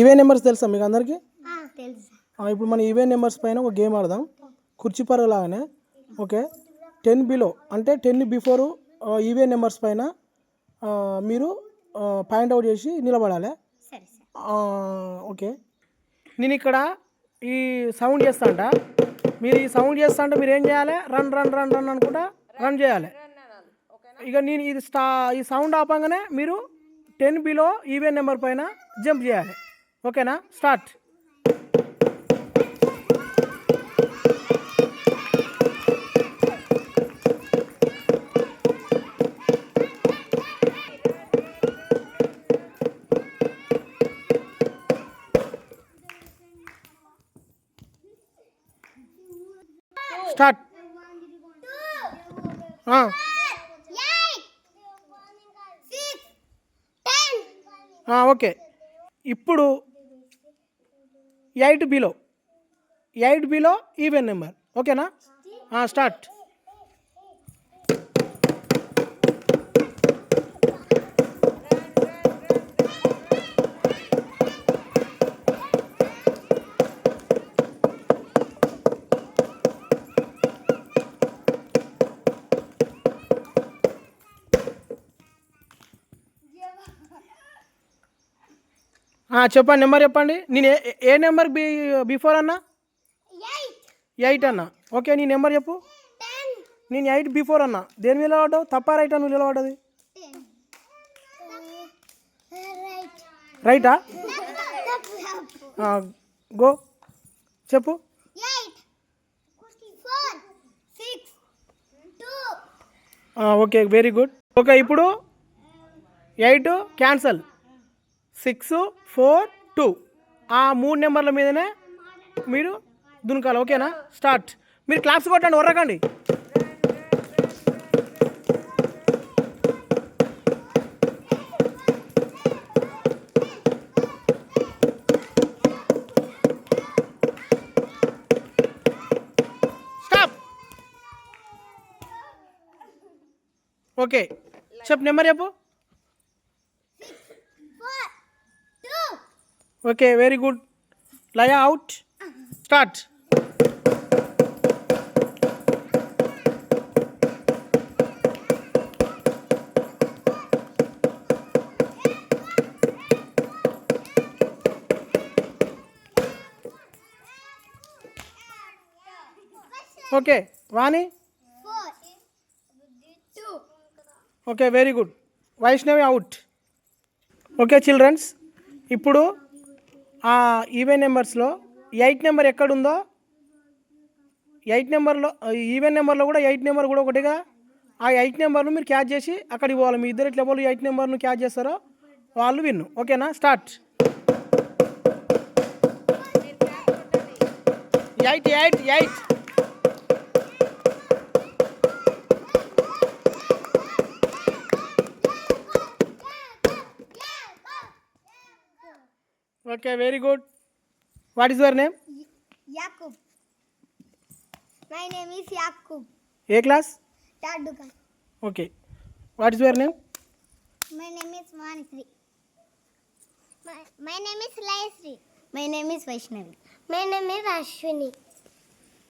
Even numbers తెలుసా మీకు అందరికీ? ఇప్పుడు మన ఈవెన్ నెంబర్స్ పైన ఒక గేమ్ ఆడదాం. కుర్చీ పరుగు లాగానే. ఓకే. టెన్ బిలో అంటే టెన్ బిఫోర్ ఈవెన్ నెంబర్స్ పైన మీరు పాయింట్ అవుట్ చేసి నిలబడాలి. ఓకే. నేను ఇక్కడ ఈ సౌండ్ చేస్తా అంట మీరు ఈ సౌండ్ చేస్తా అంటే మీరు ఏం చేయాలి? రన్ రన్ రన్ రన్ అనుకుంటా రన్ చేయాలి. ఇక నేను ఇది స్టా ఈ సౌండ్ ఆపంగానే మీరు టెన్ బిలో ఈవెన్ నెంబర్ పైన జంప్ చేయాలి. ఓకేనా? స్టార్ట్. స్టార్ట్. ఓకే. ఇప్పుడు eight below eight below even number. ఓకేనా? స్టార్ట్. చెప్పండి నెంబర్ చెప్పండి. నేను ఏ- ఏ- నెంబర్ బి బిఫోర్ అన్నా? ఎయిట్ అన్నా. ఓకే నీ నెంబర్ చెప్పు. నేను ఎయిట్ బిఫోర్ అన్నా. దేని మీద పడ్డావు తప్ప రైట్ నువ్వు నిలబడ్డది? రైటా? గో. చెప్పు. Okay very good. ఓకే ఇప్పుడు eight cancel. Six four two. ఆ మూడు నెంబర్ల మీదనే మీరు దునకాలి ఓకేనా? స్టార్ట్. మీరు క్లాప్స్ కొట్టండి ఉర్రకండి ఓకే. చెప్పు నెంబర్ చెప్పు. Okay very good Laya out start okay Vani? Okay very good Vaishnavi out okay childrens ఇప్పుడు ఆ ఈవెన్ నెంబర్స్లో ఎయిట్ నెంబర్ ఎక్కడుందో? ఎయిట్ నెంబర్లో ఈవెన్ నెంబర్లో కూడా ఎయిట్ నెంబర్ కూడా ఒకటిగా. ఆ ఎయిట్ నెంబర్ను మీరు క్యాచ్ చేసి అక్కడికి పోవాలి. మీ ఇద్దరు ఎట్లా వాళ్ళు ఎయిట్ నెంబర్ను క్యాచ్ చేస్తారో వాళ్ళు విన్ను. ఓకేనా? Start. Eight eight eight. Okay very good what is your name Yakub. My name is Yakub. A class Taduka. Okay what is your name My name is Vanisri. My, my name is Layasri. My name is Vaishnavi. My name is Ashwini.